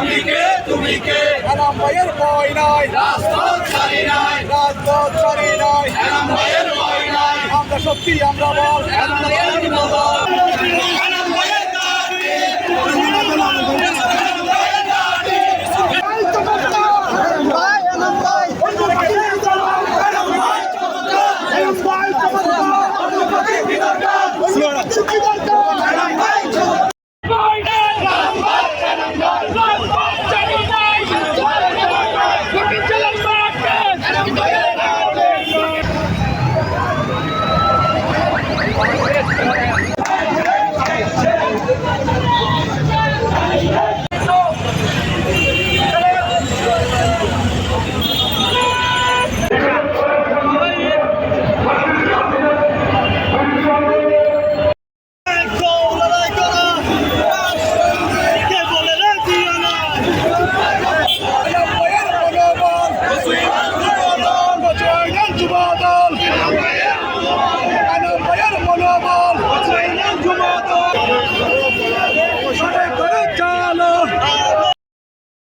আমি কে তুমি কে এনাম ভাইয়ের ভয় নাই। রাজপথ ছাড়ি নাই। রাজপথ ছাড়ি নাই। এনাম ভাইয়ের ভয় নাই। আমরা সত্যি আমরা বল। এনাম